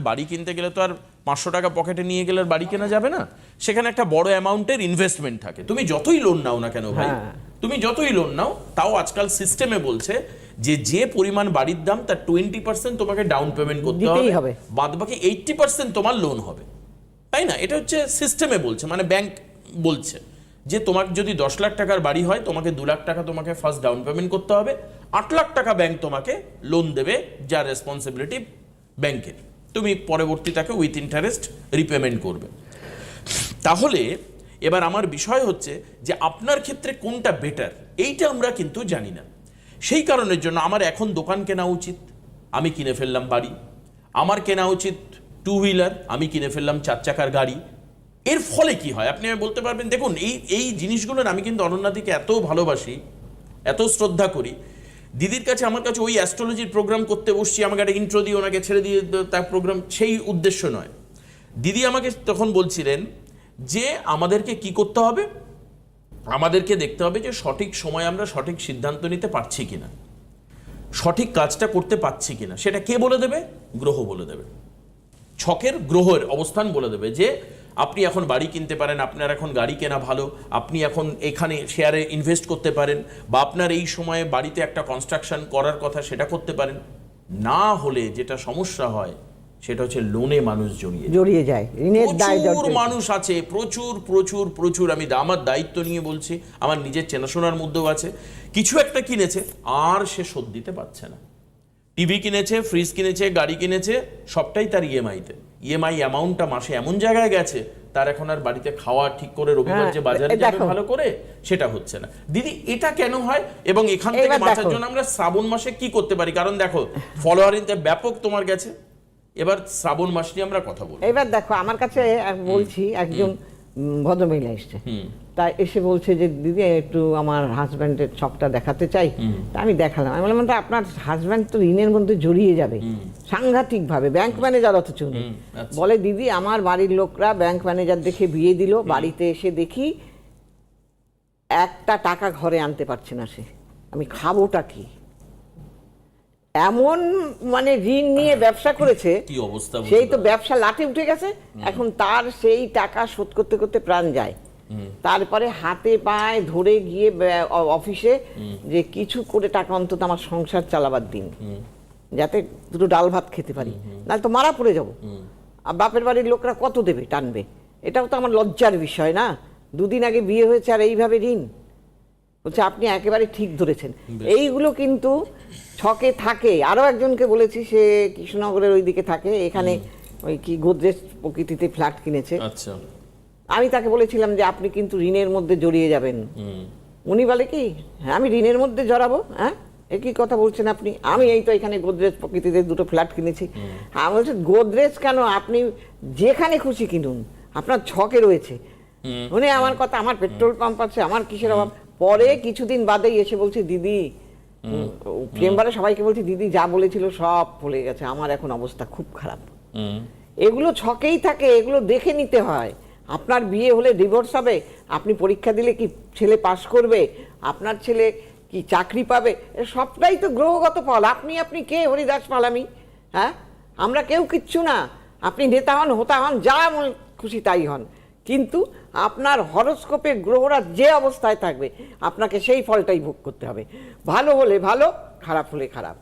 বাড়ি কিনতে গেলে তো আর পাঁচশো টাকা পকেটে নিয়ে গেলে বাড়ি কেনা যাবে না? সেখানে একটা বড় অ্যামাউন্টের ইনভেস্টমেন্ট থাকে। তুমি যতই লোন নাও না কেন ভাই হ্যাঁ। তুমি যতই লোন নাও তাও আজকাল সিস্টেমে বলছে যে যে পরিমাণ বাড়ির দাম তার টোয়েন্টি পার্সেন্ট তোমাকে ডাউন পেমেন্ট করতে হবে। বাদ বাকি এইটটি পার্সেন্ট তোমার লোন হবে। তাই না? এটা হচ্ছে সিস্টেমে বলছে মানে ব্যাংক বলছে যে তোমার যদি দশ লাখ টাকার বাড়ি হয় তোমাকে দু লাখ টাকা তোমাকে ফার্স্ট ডাউন পেমেন্ট করতে হবে। আট লাখ টাকা ব্যাংক তোমাকে লোন দেবে যার রেসপন্সিবিলিটি ব্যাংকের তুমি পরবর্তী তাকে উইথ ইন্টারেস্ট রিপেমেন্ট করবে। তাহলে, এবার আমার বিষয় হচ্ছে যে আপনার ক্ষেত্রে কোনটা বেটার এইটা আমরা কিন্তু জানি না। সেই কারণের জন্য আমার এখন দোকান কেনা উচিত, আমি কিনে ফেললাম বাড়ি। আমার কেনা উচিত টু হুইলার আমি কিনে ফেললাম চার চাকার গাড়ি। এর ফলে কি হয়? আপনি বলতে পারবেন, দেখুন, এই এই জিনিসগুলোর আমি কিন্তু অনন্যাদিকে এত ভালোবাসি, এত শ্রদ্ধা করি দিদির কাছে আমার কাছে ওই অ্যাস্ট্রোলজির প্রোগ্রাম করতে বসছি, আমাকে একটা ইন্ট্রো দিয়ে ওনাকে ছেড়ে দিয়ে তার প্রোগ্রাম সেই উদ্দেশ্য নয়। দিদি আমাকে তখন বলছিলেন যে আমাদেরকে কি করতে হবে? আমাদেরকে দেখতে হবে যে সঠিক সময় আমরা সঠিক সিদ্ধান্ত নিতে পারছি কি না সঠিক কাজটা করতে পারছি কি না সেটা কে বলে দেবে? গ্রহ বলে দেবে। ছকের গ্রহের অবস্থান বলে দেবে যে আপনি এখন বাড়ি কিনতে পারেন আপনার এখন গাড়ি কেনা ভালো আপনি এখন এখানে শেয়ারে ইনভেস্ট করতে পারেন বা আপনার এই সময়ে বাড়িতে একটা কনস্ট্রাকশন করার কথা সেটা করতে পারেন। না হলে যেটা সমস্যা হয় সেটা হচ্ছে লোনে মানুষ জড়িয়ে জড়িয়ে যায় ঋণের প্রচুর মানুষ আছে প্রচুর প্রচুর প্রচুর আমি আমার দায়িত্ব নিয়ে বলছি আমার নিজের চেনাশোনার মধ্যেও আছে। কিছু একটা কিনেছে আর সে শোধ দিতে পারছে না। টিভি কিনেছে ফ্রিজ কিনেছে গাড়ি কিনেছে সবটাই তার ইএমআইতে ইএমআই অ্যামাউন্টটা মাসে এমন জায়গায় গেছে তার এখন আর বাড়িতে খাওয়া ঠিক করে রবিবার হ্যাঁ, যে বাজারে যাবে ভালো করে সেটা হচ্ছে না। দিদি এটা কেন হয়? এবং এখান থেকে বাঁচার জন্য আমরা শ্রাবণ মাসে কি করতে পারি? কারণ দেখো ফলোয়ারিংতে ব্যাপক তোমার গেছে। এবার শ্রাবণ মাস নিয়ে আমরা কথা বলব। এবার দেখো আমার কাছে বলছি একজন ভদ্রমহিলা এসছে। হুম। তা এসে বলছে যে দিদি একটু আমার হাজব্যান্ডের ছকটা দেখাতে চাই। তা আমি দেখালাম। আমি বললাম আপনার হাজব্যান্ড তো ঋণের মধ্যে জড়িয়ে যাবে। সাংঘাতিকভাবে ব্যাংক ম্যানেজার অথচ উনি। আচ্ছা। বলে দিদি আমার বাড়ির লোকরা ব্যাংক ম্যানেজার দেখে বিয়ে দিল বাড়িতে এসে দেখি একটা টাকা ঘরে আনতে পারছে না সে। আমি খাবোটা কি? এমন মানে ঋণ নিয়ে ব্যবসা করেছে সেই তো ব্যবসা লাঠে উঠে গেছে। এখন তার সেই টাকা শোধ করতে করতে প্রাণ যায়। তারপরে হাতে পায়ে ধরে গিয়ে অফিসে যে কিছু করে টাকা অন্তত আমার সংসার চালাবার দিন। যাতে দুটো ডাল ভাত খেতে পারি। নাহলে তো মারা পড়ে যাব। আর বাপের বাড়ির লোকরা কত দেবে টানবে? এটাও তো আমার লজ্জার বিষয় না? দুদিন আগে বিয়ে হয়েছে আর এইভাবে ঋণ। বলছে আপনি একেবারে ঠিক ধরেছেন। এইগুলো কিন্তু ছকে থাকে। আরও একজনকে বলেছি সে কৃষ্ণনগরের ওই দিকে থাকে। এখানে ওই কি গোদরেজ প্রকৃতিতে ফ্ল্যাট কিনেছে। আচ্ছা। আমি তাকে বলেছিলাম যে আপনি কিন্তু ঋণের মধ্যে জড়িয়ে যাবেন। উনি বলে কি হ্যাঁ আমি ঋণের মধ্যে জড়াবো হ্যাঁ? একই কথা বলছেন আপনি? আমি এই তো এখানে গোদরেজ প্রকৃতিতে দুটো ফ্ল্যাট কিনেছি। আমি বলছি গোদরেজ কেন? আপনি যেখানে খুশি কিনুন আপনার ছকে রয়েছে। উনি আমার কথা আমার পেট্রোল পাম্প আছে আমার কিসের অভাব? পরে কিছুদিন বাদেই এসে বলছে দিদি চেম্বারে সবাইকে বলছি দিদি যা বলেছিল সব ভুলে গেছে আমার এখন অবস্থা খুব খারাপ। এগুলো ছকেই থাকে এগুলো দেখে নিতে হয়। আপনার বিয়ে হলে ডিভোর্স হবে, আপনি পরীক্ষা দিলে কি ছেলে পাশ করবে, আপনার ছেলে কি চাকরি পাবে সবটাই তো গ্রহগত ফল। আপনি আপনি কে? হরিদাস পালামি হ্যাঁ? আমরা কেউ কিচ্ছু না। আপনি নেতা হন, হোতা হন, যা মন খুশি তাই হন। কিন্তু আপনার হরস্কোপে গ্রহরা যে অবস্থায় থাকবে, আপনাকে সেই ফলটাই ভোগ করতে হবে। ভালো হলে ভালো, খারাপ হলে খারাপ।